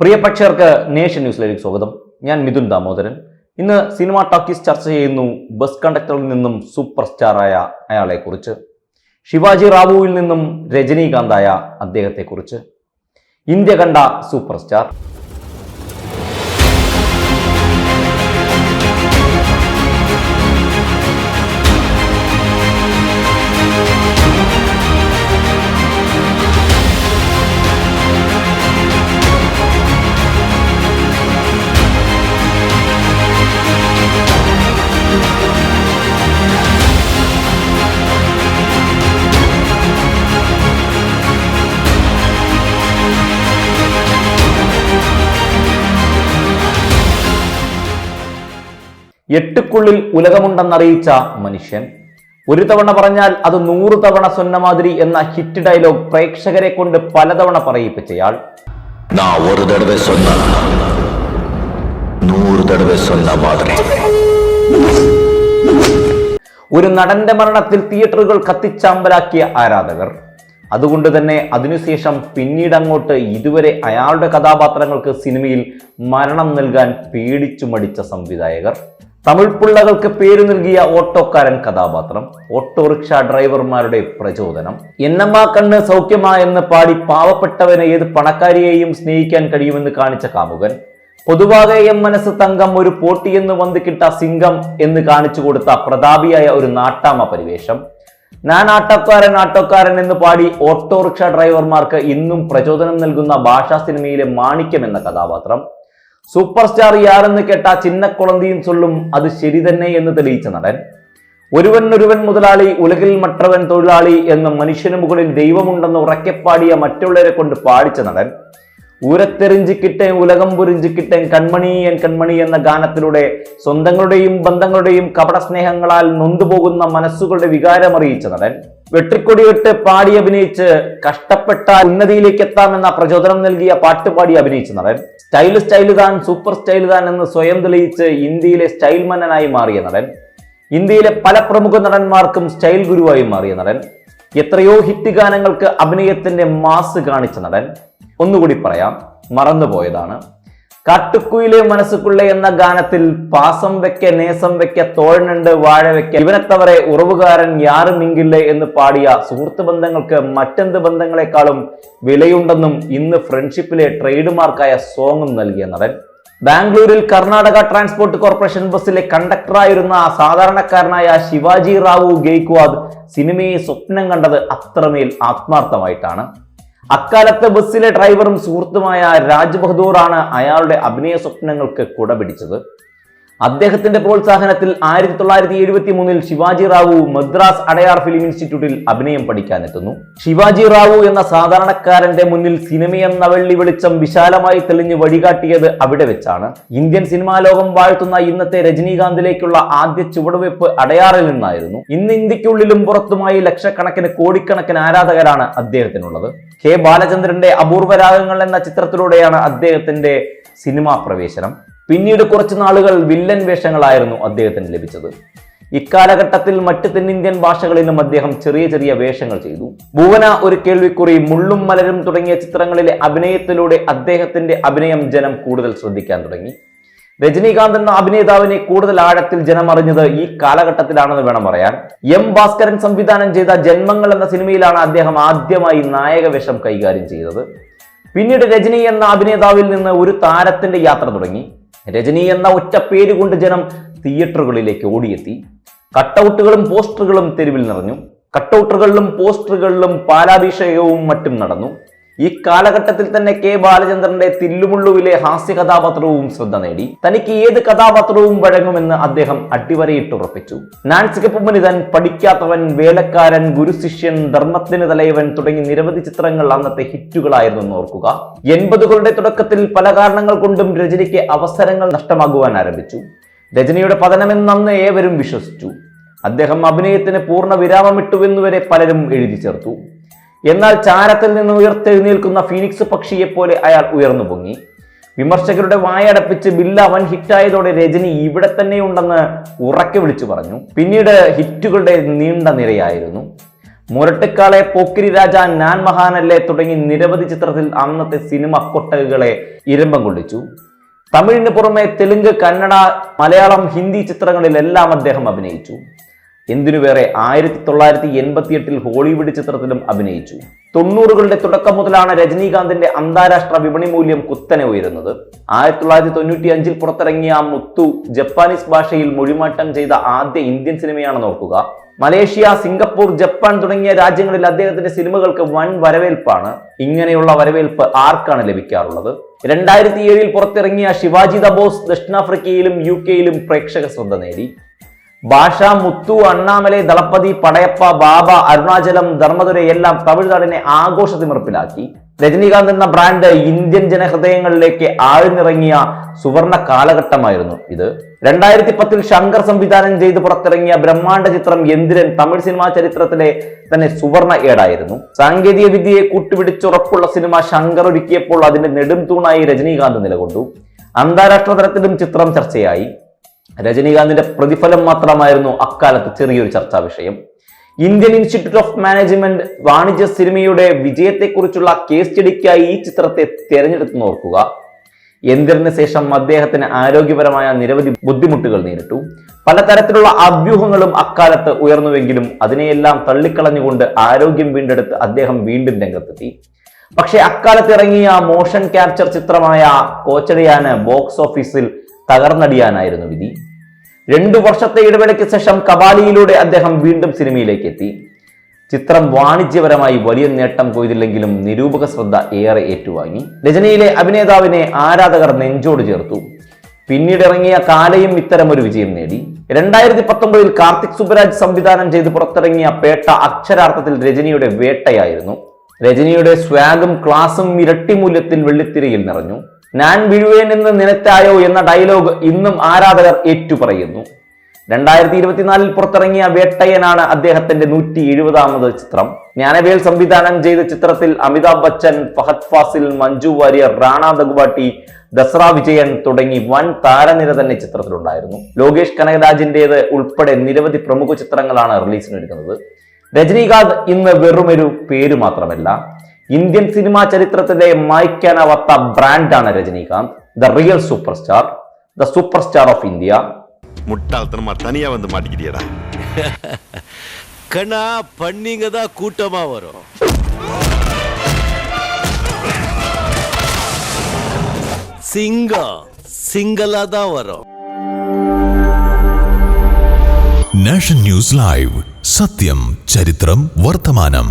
പ്രിയ പ്രേക്ഷകർക്ക് നേഷൻ ന്യൂസിലേക്ക് സ്വാഗതം. ഞാൻ മിഥുൻ ദാമോദരൻ. ഇന്ന് സിനിമ ടോക്കീസ് ചർച്ച ചെയ്യുന്നു ബസ് കണ്ടക്ടറിൽ നിന്നും സൂപ്പർ സ്റ്റാറായ അയാളെക്കുറിച്ച്. ശിവാജി റാവുവിൽ നിന്നും രജനീകാന്തായ അദ്ദേഹത്തെക്കുറിച്ച്. ഇന്ത്യ കണ്ട സൂപ്പർ സ്റ്റാർ. എട്ടുക്കുള്ളിൽ ഉലകമുണ്ടെന്നറിയിച്ച മനുഷ്യൻ. ഒരു തവണ പറഞ്ഞാൽ അത് നൂറ് തവണ സൊന്നമാതിരി എന്ന ഹിറ്റ് ഡയലോഗ് പ്രേക്ഷകരെ കൊണ്ട് പലതവണ പറയിപ്പിച്ചയാൾ. ഒരു നടന്റെ മരണത്തിൽ തിയേറ്ററുകൾ കത്തിച്ചാമ്പലാക്കിയ ആരാധകർ. അതുകൊണ്ട് തന്നെ അതിനുശേഷം പിന്നീട് അങ്ങോട്ട് ഇതുവരെ അയാളുടെ കഥാപാത്രങ്ങൾക്ക് സിനിമയിൽ മരണം നൽകാൻ പേടിച്ചു മടിച്ച സംവിധായകർ. തമിഴ് പിള്ളകൾക്ക് പേര് നൽകിയ ഓട്ടോക്കാരൻ കഥാപാത്രം ഓട്ടോറിക്ഷ ഡ്രൈവർമാരുടെ പ്രചോദനം എന്നമ്മ കണ്ണ് സൗഖ്യമായെന്ന് പാടി പാവപ്പെട്ടവനെ ഏത് പണക്കാരിയെയും സ്നേഹിക്കാൻ കഴിയുമെന്ന് കാണിച്ച കാമുകൻ പൊതുവാകെ എം മനസ്സ് തങ്കം ഒരു പോട്ടിയെന്ന് വന്ന് കിട്ട സിംഗം എന്ന് കാണിച്ചു കൊടുത്ത പ്രതാപിയായ ഒരു നാട്ടാമ പരിവേഷം. ഞാൻ ആട്ടോക്കാരൻ ആട്ടോക്കാരൻ എന്ന് പാടി ഓട്ടോറിക്ഷ ഡ്രൈവർമാർക്ക് ഇന്നും പ്രചോദനം നൽകുന്ന ഭാഷാ സിനിമയിലെ മാണിക്യം എന്ന കഥാപാത്രം സൂപ്പർ സ്റ്റാർ യാരെന്ന് കേട്ട ചിന്നക്കുളന്തിയും ചൊല്ലും അത് ശരി തന്നെ എന്ന് തെളിയിച്ച നടൻ. ഒരുവൻ ഒരുവൻ മുതലാളി ഉലകിൽ മറ്റവൻ തൊഴിലാളി എന്ന് മനുഷ്യന് മുകളിൽ ദൈവമുണ്ടെന്ന് ഉറക്കെപ്പാടിയ മറ്റുള്ളവരെ കൊണ്ട് പാടിച്ച നടൻ. ഊരത്തെറിഞ്ചിക്കിട്ടേൻ ഉലകം പുരിഞ്ചിക്കിട്ടേൻ കൺമണി എൻ കൺമണി എന്ന ഗാനത്തിലൂടെ സ്വന്തങ്ങളുടെയും ബന്ധങ്ങളുടെയും കപട സ്നേഹങ്ങളാൽ നൊന്തുപോകുന്ന മനസ്സുകളുടെ വികാരമറിയിച്ച നടൻ വെട്ടിക്കൊടിയിട്ട് പാടി അഭിനയിച്ച് കഷ്ടപ്പെട്ട ഉന്നതിയിലേക്ക് എത്താമെന്ന പ്രചോദനം നൽകിയ പാട്ടുപാടി അഭിനയിച്ച നടൻ സ്റ്റൈൽ സ്റ്റൈൽ താൻ സൂപ്പർ സ്റ്റൈൽ താൻ എന്ന് സ്വയം തെളിയിച്ച് ഇന്ത്യയിലെ സ്റ്റൈൽ മന്നനായി മാറിയ നടൻ ഇന്ത്യയിലെ പല പ്രമുഖ നടന്മാർക്കും സ്റ്റൈൽ ഗുരുവായി മാറിയ നടൻ എത്രയോ ഹിറ്റ് ഗാനങ്ങൾക്ക് അഭിനയത്തിന്റെ മാസ് കാണിച്ച നടൻ. ഒന്നുകൂടി പറയാം മറന്നുപോയതാണ്. കാട്ടുക്കുയിലെ മനസ്സുക്കുള്ള എന്ന ഗാനത്തിൽ പാസം വെക്ക നേസം വെക്ക തോഴനുണ്ട് വാഴ വെക്ക. ഇവനത്തവരെ ഉറവുകാരൻ യാറും ഇങ്കില്ലേ എന്ന് പാടിയ സുഹൃത്ത് ബന്ധങ്ങൾക്ക് മറ്റെന്ത് ബന്ധങ്ങളെക്കാളും വിലയുണ്ടെന്നും ഇന്ന് ഫ്രണ്ട്ഷിപ്പിലെ ട്രേഡ് മാർക്കായ സോങ്ങും നൽകിയ നടൻ. ബാംഗ്ലൂരിൽ കർണാടക ട്രാൻസ്പോർട്ട് കോർപ്പറേഷൻ ബസ്സിലെ കണ്ടക്ടറായിരുന്ന സാധാരണക്കാരനായ ശിവാജി റാവു ഗെയ്ക്വാദ് സിനിമയെ സ്വപ്നം കണ്ടത് അത്രമേൽ ആത്മാർത്ഥമായിട്ടാണ്. അക്കാലത്തെ ബസ്സിലെ ഡ്രൈവറും സുഹൃത്തുമായ രാജ് ബഹദൂറാണ് അയാളുടെ അഭിനയ സ്വപ്നങ്ങൾക്ക് കുടപിടിച്ചത്. അദ്ദേഹത്തിന്റെ പ്രോത്സാഹനത്തിൽ ആയിരത്തി തൊള്ളായിരത്തി എഴുപത്തി മൂന്നിൽ ശിവാജി റാവു മദ്രാസ് അടയാർ ഫിലിം ഇൻസ്റ്റിറ്റ്യൂട്ടിൽ അഭിനയം പഠിക്കാനെത്തുന്നു. ശിവാജി റാവു എന്ന സാധാരണക്കാരന്റെ മുന്നിൽ സിനിമയെന്ന വെള്ളി വെളിച്ചം വിശാലമായി തെളിഞ്ഞ് വഴികാട്ടിയത് അവിടെ വെച്ചാണ്. ഇന്ത്യൻ സിനിമാ ലോകം വാഴ്ത്തുന്ന ഇന്നത്തെ രജനീകാന്തിലേക്കുള്ള ആദ്യ ചുവടുവെപ്പ് അടയാറിൽ നിന്നായിരുന്നു. ഇന്ന് ഇന്ത്യക്കുള്ളിലും പുറത്തുമായി ലക്ഷക്കണക്കിന് കോടിക്കണക്കിന് ആരാധകരാണ് അദ്ദേഹത്തിനുള്ളത്. കെ ബാലചന്ദ്രന്റെ അപൂർവരാഗങ്ങൾ എന്ന ചിത്രത്തിലൂടെയാണ് അദ്ദേഹത്തിന്റെ സിനിമാ പ്രവേശനം. പിന്നീട് കുറച്ച് നാളുകൾ വില്ലൻ വേഷങ്ങളായിരുന്നു അദ്ദേഹത്തിന് ലഭിച്ചത്. ഇക്കാലഘട്ടത്തിൽ മറ്റ് തെന്നിന്ത്യൻ ഭാഷകളിലും അദ്ദേഹം ചെറിയ ചെറിയ വേഷങ്ങൾ ചെയ്തു. ഭുവന ഒരു കേൾവിക്കുറി മുള്ളും മലരും തുടങ്ങിയ ചിത്രങ്ങളിലെ അഭിനയത്തിലൂടെ അദ്ദേഹത്തിന്റെ അഭിനയം ജനം കൂടുതൽ ശ്രദ്ധിക്കാൻ തുടങ്ങി. രജനീകാന്ത് എന്ന അഭിനേതാവിനെ കൂടുതൽ ആഴത്തിൽ ജനം അറിഞ്ഞത് ഈ കാലഘട്ടത്തിലാണെന്ന് വേണം പറയാൻ. എം ഭാസ്കരൻ സംവിധാനം ചെയ്ത ജന്മങ്ങൾ എന്ന സിനിമയിലാണ് അദ്ദേഹം ആദ്യമായി നായക വേഷം കൈകാര്യം ചെയ്തത്. പിന്നീട് രജനി എന്ന അഭിനേതാവിൽ നിന്ന് ഒരു താരത്തിന്റെ യാത്ര തുടങ്ങി. രജനി എന്ന ഒറ്റ പേര് കൊണ്ട് ജനം തിയേറ്ററുകളിലേക്ക് ഓടിയെത്തി. കട്ടൗട്ടുകളും പോസ്റ്ററുകളും തെരുവിൽ നിറഞ്ഞു. കട്ടൗട്ടുകളിലും പോസ്റ്ററുകളിലും പാലാഭിഷേകവും മറ്റും നടന്നു. ഈ കാലഘട്ടത്തിൽ തന്നെ കെ ബാലചന്ദ്രന്റെ തില്ലുമുള്ളുവിലെ ഹാസ്യ കഥാപാത്രവും ശ്രദ്ധ നേടി. തനിക്ക് ഏത് കഥാപാത്രവും വഴങ്ങുമെന്ന് അദ്ദേഹം അടിവരയിട്ടുറപ്പിച്ചു. നാൻസികപ്പുമനിതൻ പഠിക്കാത്തവൻ വേലക്കാരൻ ഗുരുശിഷ്യൻ ധർമ്മത്തിന് തലയവൻ തുടങ്ങി നിരവധി ചിത്രങ്ങൾ അന്നത്തെ ഹിറ്റുകളായിരുന്നു ഓർക്കുക. എൺപതുകളുടെ തുടക്കത്തിൽ പല കാരണങ്ങൾ കൊണ്ടും രജനിക്ക് അവസരങ്ങൾ നഷ്ടമാകുവാൻ ആരംഭിച്ചു. രജനിയുടെ പതനമെന്ന് അന്ന് ഏവരും വിശ്വസിച്ചു. അദ്ദേഹം അഭിനയത്തിന് പൂർണ വിരാമമിട്ടുവെന്നുവരെ പലരും എഴുതി ചേർത്തു. എന്നാൽ ചാരത്തിൽ നിന്ന് ഉയർത്തെഴുന്നേൽക്കുന്ന ഫീനിക്സ് പക്ഷിയെ പോലെ അയാൾ ഉയർന്നു പൊങ്ങി. വിമർശകരുടെ വായടപ്പിച്ച് ബില്ല വൻ ഹിറ്റായതോടെ രജനി ഇവിടെ തന്നെ ഉണ്ടെന്ന് ഉറക്കെ വിളിച്ചു പറഞ്ഞു. പിന്നീട് ഹിറ്റുകളുടെ നീണ്ട നിരയായിരുന്നു. മുരട്ടിക്കാളെ പോക്കിരി രാജ നാൻ മഹാനല്ലേ തുടങ്ങി നിരവധി ചിത്രത്തിൽ അന്നത്തെ സിനിമ കൊട്ടകകളെ ഇരമ്പം കൊള്ളിച്ചു. തമിഴിന് പുറമെ തെലുങ്ക് കന്നഡ മലയാളം ഹിന്ദി ചിത്രങ്ങളിലെല്ലാം അദ്ദേഹം അഭിനയിച്ചു. എന്തിനു വേറെ ആയിരത്തി തൊള്ളായിരത്തി എൺപത്തി എട്ടിൽ ഹോളിവുഡ് ചിത്രത്തിലും അഭിനയിച്ചു. തൊണ്ണൂറുകളുടെ തുടക്കം മുതലാണ് രജനീകാന്തിന്റെ അന്താരാഷ്ട്ര വിപണി മൂല്യം കുത്തനെ ഉയരുന്നത്. ആയിരത്തി തൊള്ളായിരത്തി തൊണ്ണൂറ്റി അഞ്ചിൽ പുറത്തിറങ്ങിയ മുത്തു ജപ്പാനീസ് ഭാഷയിൽ മൊഴിമാറ്റം ചെയ്ത ആദ്യ ഇന്ത്യൻ സിനിമയാണ് നോക്കുക. മലേഷ്യ സിംഗപ്പൂർ ജപ്പാൻ തുടങ്ങിയ രാജ്യങ്ങളിൽ അദ്ദേഹത്തിന്റെ സിനിമകൾക്ക് വൻ വരവേൽപ്പാണ്. ഇങ്ങനെയുള്ള വരവേൽപ്പ് ആർക്കാണ് ലഭിക്കാറുള്ളത്? രണ്ടായിരത്തി ഏഴിൽ പുറത്തിറങ്ങിയ ശിവാജി ദബോസ് ബോസ് ദക്ഷിണാഫ്രിക്കയിലും യു കെയിലും പ്രേക്ഷക ശ്രദ്ധ നേടി. ഭാഷ മുത്തു അണ്ണാമലൈ ദളപതി പടയപ്പ ബാബ അരുണാചലം ധർമ്മദുര എല്ലാം തമിഴ്നാടിനെ ആഘോഷത്തിമിറപ്പിലാക്കി രജനീകാന്ത് എന്ന ബ്രാൻഡ് ഇന്ത്യൻ ജനഹൃദയങ്ങളിലേക്ക് ആഴ്ന്നിറങ്ങിയ സുവർണ കാലഘട്ടമായിരുന്നു ഇത്. രണ്ടായിരത്തി പത്തിൽ ശങ്കർ സംവിധാനം ചെയ്ത് പുറത്തിറങ്ങിയ ബ്രഹ്മാണ്ഡ ചിത്രം എന്തിരൻ തമിഴ് സിനിമാ ചരിത്രത്തിലെ തന്നെ സുവർണ ഏടായിരുന്നു. സാങ്കേതിക വിദ്യയെ കൂട്ടുപിടിച്ചുറപ്പുള്ള സിനിമ ശങ്കർ ഒരുക്കിയപ്പോൾ അതിന്റെ നെടും തൂണായി രജനീകാന്ത് നിലകൊണ്ടു. അന്താരാഷ്ട്ര തലത്തിലും ചിത്രം ചർച്ചയായി. രജനീകാന്തിന്റെ പ്രതിഫലം മാത്രമായിരുന്നു അക്കാലത്ത് ചെറിയൊരു ചർച്ചാ വിഷയം. ഇന്ത്യൻ ഇൻസ്റ്റിറ്റ്യൂട്ട് ഓഫ് മാനേജ്മെന്റ് വാണിജ്യ സിനിമയുടെ വിജയത്തെക്കുറിച്ചുള്ള കേസ് സ്റ്റഡിക്കായി ഈ ചിത്രത്തെ തിരഞ്ഞെടുത്ത് നോക്കുക എന്തിന് ശേഷം അദ്ദേഹത്തിന് ആരോഗ്യപരമായ നിരവധി ബുദ്ധിമുട്ടുകൾ നേരിട്ടു. പലതരത്തിലുള്ള അഭ്യൂഹങ്ങളും അക്കാലത്ത് ഉയർന്നുവെങ്കിലും അതിനെയെല്ലാം തള്ളിക്കളഞ്ഞുകൊണ്ട് ആരോഗ്യം വീണ്ടെടുത്ത് അദ്ദേഹം വീണ്ടും രംഗത്തെത്തി. പക്ഷേ അക്കാലത്ത് ഇറങ്ങിയ മോഷൻ ക്യാപ്ചർ ചിത്രമായ കോച്ചടിയാന് ബോക്സ് ഓഫീസിൽ തകർന്നടിയാനായിരുന്നു വിധി. രണ്ടു വർഷത്തെ ഇടവേളയ്ക്ക് ശേഷം കബാലിയിലൂടെ അദ്ദേഹം വീണ്ടും സിനിമയിലേക്ക് എത്തി ചിത്രം വാണിജ്യപരമായി വലിയ നേട്ടം കൊയ്തില്ലെങ്കിലും നിരൂപക ശ്രദ്ധ ഏറെ ഏറ്റുവാങ്ങി. രചനയിലെ അഭിനേതാവിനെ ആരാധകർ നെഞ്ചോട് ചേർത്തു. പിന്നീട് ഇറങ്ങിയ കാലയും ഇത്തരം ഒരു വിജയം നേടി. രണ്ടായിരത്തി പത്തൊമ്പതിൽ കാർത്തിക് സുബരാജ് സംവിധാനം ചെയ്ത് പുറത്തിറങ്ങിയ പേട്ട അക്ഷരാർത്ഥത്തിൽ രജനിയുടെ വേട്ടയായിരുന്നു. രജനിയുടെ സ്വാഗും ക്ലാസും ഇരട്ടി മൂല്യത്തിൽ വെള്ളിത്തിരയിൽ നിറഞ്ഞു. ഞാൻ വീഴുവേൻ എന്ന് നിനത്തായോ എന്ന ഡയലോഗ് ഇന്നും ആരാധകർ ഏറ്റുപറയുന്നു. രണ്ടായിരത്തി ഇരുപത്തിനാലിൽ പുറത്തിറങ്ങിയ വേട്ടയനാണ് അദ്ദേഹത്തിന്റെ നൂറ്റി എഴുപതാമത് ചിത്രം. ജ്ഞാനവേൽ സംവിധാനം ചെയ്ത ചിത്രത്തിൽ അമിതാഭ് ബച്ചൻ ഫഹദ് ഫാസിൽ മഞ്ജു വാര്യർ റാണ ദഗുബാട്ടി ദസറ വിജയൻ തുടങ്ങി വൻ താരനിര തന്നെ ചിത്രത്തിലുണ്ടായിരുന്നു. ലോകേഷ് കനകരാജിന്റേത് ഉൾപ്പെടെ നിരവധി പ്രമുഖ ചിത്രങ്ങളാണ് റിലീസിനൊരുക്കുന്നത് രജനീകാന്ത് ഇന്ന് വെറുമൊരു പേര് മാത്രമല്ല ഇന്ത്യൻ സിനിമാ ചരിത്രത്തിലെ മായ്ക്കാനാവാത്ത ബ്രാൻഡാണ് Rajinikanth the real super star the super star of India முட்டாள்தனமா தனியா வந்து மாட்டிக்கிறியடா கண்ணா பண்ணிங்க தான் கூட்டமா வரும் சிங்கம் சிங்கலா தான் வரும் നാഷൻ ന്യൂസ് ലൈവ് സത്യം ചരിത്രം വർത്തമാനം